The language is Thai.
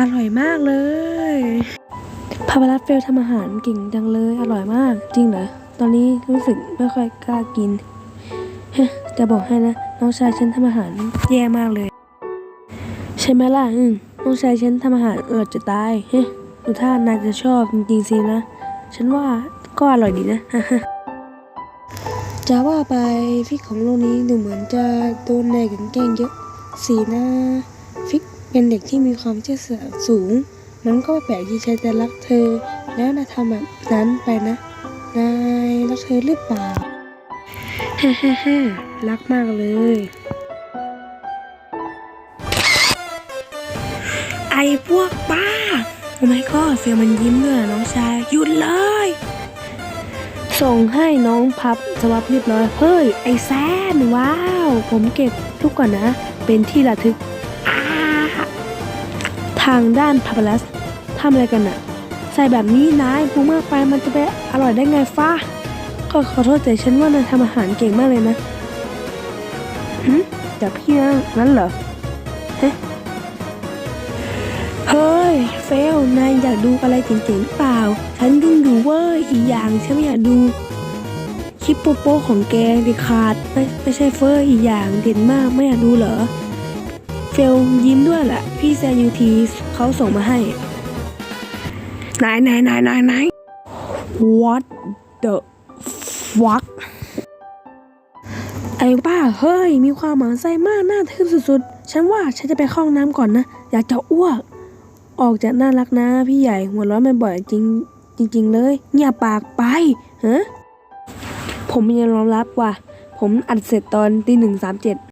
อร่อยมากเลยพาบารัสเฟลทำอาหารเก่งจังเลย อร่อยมาก จริงเหรอ ตอนนี้รู้สึกไม่ค่อยกล้ากินจะบอกให้นะ น้องชายฉันทำอาหารแย่มากเลย ใช่ไหมล่ะน้องชายฉันทำอาหารเอิดจะตายเฮ้ยดูท่านายจะชอบจริงๆสินะ ฉันว่าก็อร่อยดีนะจะว่าไปฟิกของโลกนี้ดูเหมือนจะโดนนายกันแกล้งเยอะสีน้าฟิก เป็นเด็กที่มีความเชื่อเสือสูง มันก็แปลกที่ฉันจะรักเธอ แล้วนายทำแบบนั้นไปนะ นายรักเธอหรือเปล่าฮ่าฮ่าฮ่ารักมากเลยไอ้พวกบ้า โอ้ไม่ก็เฟียมันยิ้มด้วยอน้องชาย หยุดเลย ส่งให้น้องพับสวับเรียบร้อย เฮ้ย ไอ้แซนว้าว ผมเก็บทุกก่อนนะ เป็นที่ระทึก ทางด้านพาปาลัสทำอะไรกันน่ะใส่แบบนี้นายพูมากไปมันจะไปอร่อยได้ไงฟ้าก็ขอโทษแต่ฉันว่านายทำอาหารเก่งมากเลยนะหืมจากพี่นะงั้นเหรอเฮ้ยเฟลนายอยากดูอะไรเจ๋งๆหรือเปล่า ฉันยิ่งดูเว้ยอีกอย่างฉันไม่อยากดูคลิปโปโปของแกด็ดขาดไม่ไม่ใช่เฟอร์อีกอย่างเด่นมากไม่อยากดูเหรอ เฟลยิ้มด้วยแหละพี่แซยูทีเขาส่งมาให้ไหนไหนไหนไหนไหน What the fuck ไอ้บ้าเฮ้ย มีความหมันไส้มากน่าทึ่งสุดๆ ฉันว่าฉันจะไปเข้าห้องน้ำก่อนนะ อยากจะอ้วก ออกจากน่ารักนะ พี่ใหญ่หัวร้อนบ่อยจริงจริง ๆ เลยเงียบปากไปฮะผมยังยอมรับว่า ผมอัดเสร็จตอนตีหนึ่งสามเจ็ด